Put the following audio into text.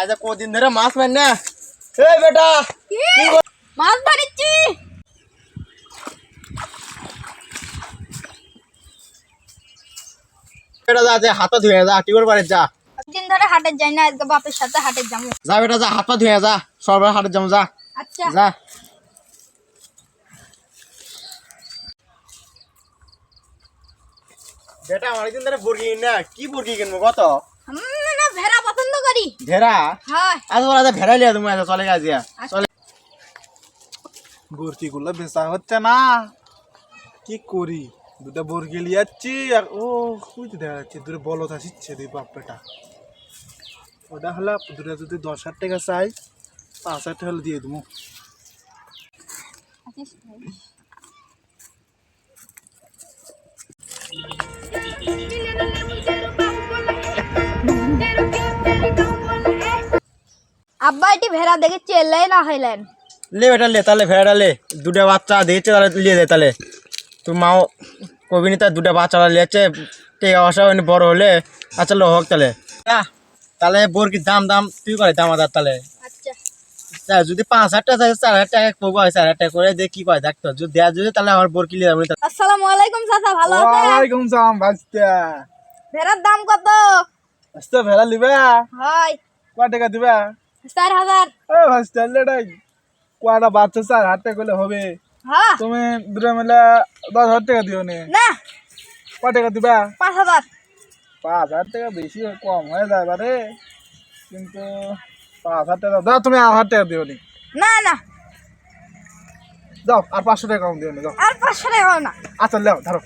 আজ কদিন ধরে মাছ মার না এই বেটা মাছ ধরেছি বেটা যা যা হাতা ধুয়ে যা টিবর পারে যা দিন ধরে হাটে যাই না আজকে বাপের সাথে হাটে যাব যা বেটা যা হাত পা ধুয়ে যা সর্বদা হাটে যাব যা আচ্ছা যা বেটা অনেকদিন ধরে বর্গি না। কি বর্গি কিনবো কত? ভেড়া পছন্দ করি। ভেড়া? হয়। আজ বলা ভেড়া লিয়া তুমি আজ চলে গেছে চলে বরকিগুলো বেচা হচ্ছে না। কি করি? দুটা বরকি লিয়াচ্ছি আর ও বুঝতে দেখা যাচ্ছে দূরে বলত আসিচ্ছে দুই বাপ্পাটা ওটা হলে দুটা যদি দশ হাজার টাকা চাই পাঁচ হাজার টাকা হলে দিয়ে দেবো। আব্বা এটি ভেড়া দেখে চেল্লাই না হইলেন। লে বেটা লে তাহলে ভেড়া লে। দুটা বাচ্চা দিয়েছে তাহলে লিয়ে দে তাহলে। তুই মাও কবিনি তার দুটা বাচ্চা লিয়েছে টেকা বসা হয়নি বড় হলে আচ্ছা লো হোক তাহলে। তাহলে বরকির দাম দাম তুই করে দাম আদার তাহলে। আচ্ছা। যদি পাঁচ হাজার টাকা থাকে চার হাজার টাকা করব চার হাজার টাকা করে দিয়ে কি করে দেখতো যদি দেওয়া যদি তাহলে আমার বরকি লিয়ে যাব আসসালামু আলাইকুম চাচা ভালো আছেন? ওয়ালাইকুম সালাম ভাস্তা ভেড়ার দাম কত? ভেড়া লিবা? হয়। কয় টাকা দিবা? চার হাজার। ও ভাস্তা লেটাই কয়টা বাচ্চা চার হাজার টাকা করলে হবে। হ্যাঁ। তুমি দুটা মিলে দশ হাজার টাকা দিও নে। না। কয় টাকা দিবা? পাঁচ হাজার। পাঁচ হাজার টাকা বেশি কম হয়ে যায় বারে। কিন্তু পাঁচ হাজার টাকা দাও তুমি আট হাজার টাকা দিও নি। না না। যাও আর পাঁচশো টাকা কম দিও নি যাও। আর পাঁচশো টাকা না। আচ্ছা লেও ধরো।